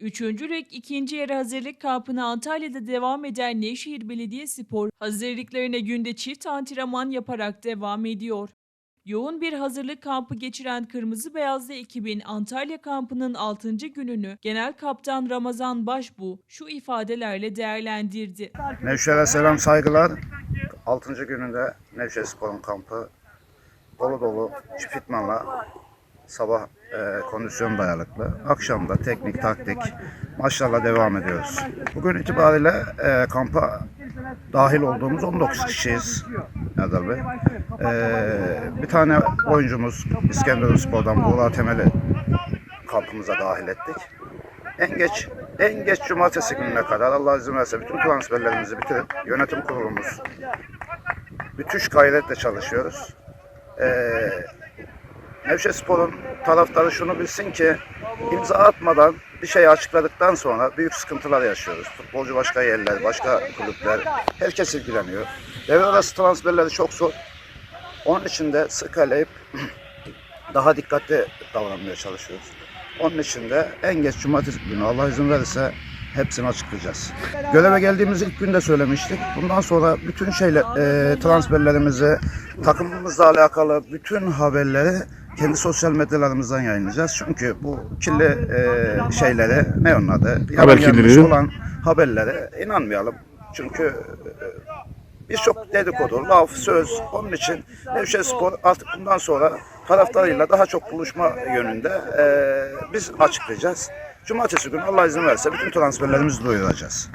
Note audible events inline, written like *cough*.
Üçüncü lig ikinci yarı hazırlık kampına Antalya'da devam eden Nevşehir Belediyespor hazırlıklarına günde çift antrenman yaparak devam ediyor. Yoğun bir hazırlık kampı geçiren Kırmızı Beyazlı ekibin Antalya kampının 6. gününü Genel Kaptan Ramazan Başbu şu ifadelerle değerlendirdi. Nevşehir'e selam saygılar. 6. gününde Nevşehir Spor'un kampı dolu dolu çift idmanla sabah e, kondisyon dayanıklı. Akşam da teknik taktik maçlarla devam ediyoruz. Bugün itibariyle e, kampa dahil olduğumuz 19 kişiyiz Erdal Bey. E, bir tane oyuncumuz İskenderun Spor'dan Buğra Temel'i kampımıza dahil ettik. En geç en geç cumartesi gününe kadar Allah izin verirse bütün transferlerimizi bitirip yönetim kurulumuz müthiş gayretle çalışıyoruz. Ee, Nevşehir Spor'un taraftarı şunu bilsin ki imza atmadan bir şey açıkladıktan sonra büyük sıkıntılar yaşıyoruz. Futbolcu başka yerler, başka kulüpler, herkes ilgileniyor. Devre arası transferleri çok zor. Onun için de sıkalayıp *clears throat* daha dikkatli davranmaya çalışıyoruz. Onun için de en geç cumartesi günü Allah izin verirse hepsini açıklayacağız. Göreve geldiğimiz ilk günde söylemiştik. Bundan sonra bütün şeyler, e, transferlerimizi, takımımızla alakalı bütün haberleri kendi sosyal medyalarımızdan yayınlayacağız. Çünkü bu kirli e, şeylere ne onun adı? Haber kirliliği. olan haberlere inanmayalım. Çünkü e, birçok dedikodu, laf, söz. Onun için Nevşehir Spor artık bundan sonra taraftarıyla daha çok buluşma yönünde e, biz açıklayacağız. Cumartesi günü Allah izin verirse bütün transferlerimizi duyuracağız.